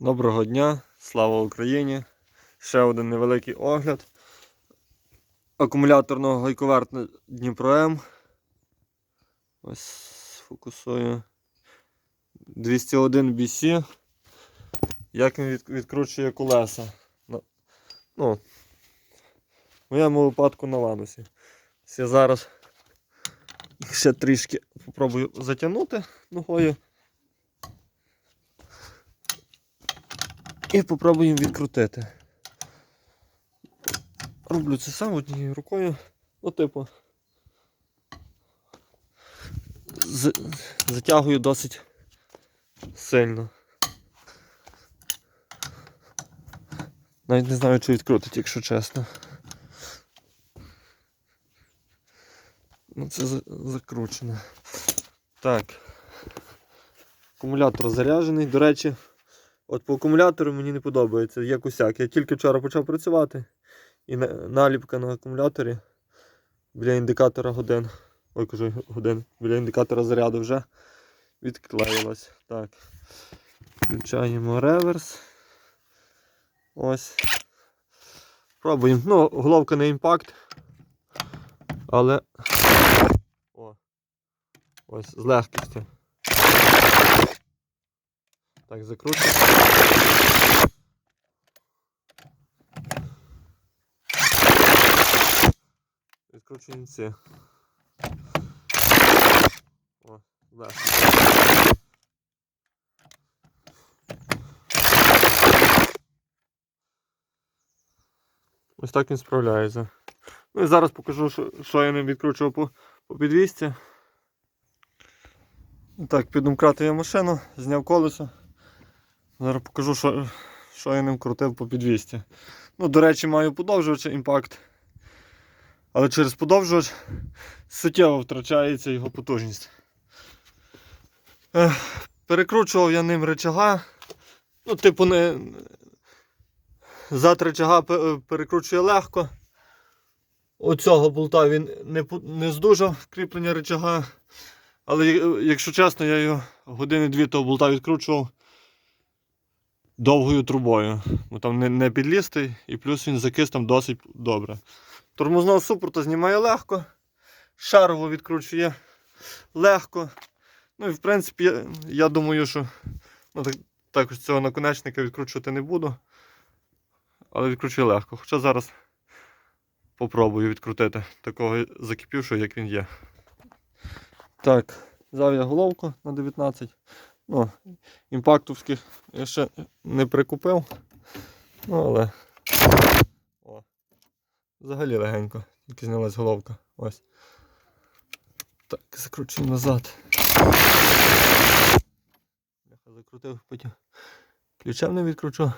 Доброго дня, слава Україні! Ще один невеликий огляд акумуляторного гайковерта Дніпро М. Ось фокусую. 201 BC. Як він відкручує колеса. Ну, в моєму випадку на ланусі. Я зараз ще трішки попробую затягнути ногою. І попробуємо відкрутити. Роблю це сам однією рукою. Ну, типу. Затягую досить сильно. Навіть не знаю, чи відкрутить, якщо чесно. Ну, це за- закручено. Так. Акумулятор заряджений. До речі, От по акумулятору мені не подобається, як усяк. Я тільки вчора почав працювати і наліпка на акумуляторі біля індикатора годин. Ой, кажу годин, біля індикатора заряду вже відклеїлась. Так. Включаємо реверс. Ось. Пробуємо. Ну, головка не імпакт. Але. О. Ось, з легкістю. Так, закручуємо. Відкручуємо ці. О, да. Ось так він справляється. Ну і зараз покажу, що, я ним відкручував по, по підвісці. Так, піддомкратив я машину, зняв колесо. Зараз покажу, що, що я ним крутив по підвісті. Ну, до речі, маю подовжувач імпакт. Але через подовжувач суттєво втрачається його потужність. Перекручував я ним речага. Ну, типу, не. Зад речага перекручує легко. Оцього болта він не, не здужав кріплення речага. Але е, якщо чесно, я його години-дві того болта відкручував довгою трубою. Бо там не, не підлізти, і плюс він закис там досить добре. Тормозного супорту знімає легко, шарово відкручує легко. Ну і в принципі, я, я думаю, що ну, так, також цього наконечника відкручувати не буду. Але відкручує легко. Хоча зараз попробую відкрутити такого закипівшого, як він є. Так, взяв головку на 19. Ну, імпактовських я ще не прикупив. Ну, але. О. Взагалі легенько. Тільки знялась головка. Ось. Так, закручуємо назад. Бляха, закрутив, потім ключем не відкручу.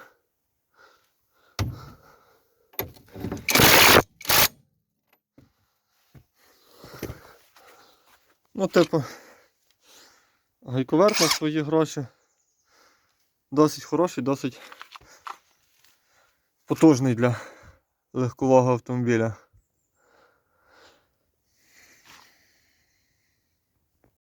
Ну, типу, гайковерт на свої гроші. Досить хороший, досить потужний для легкового автомобіля.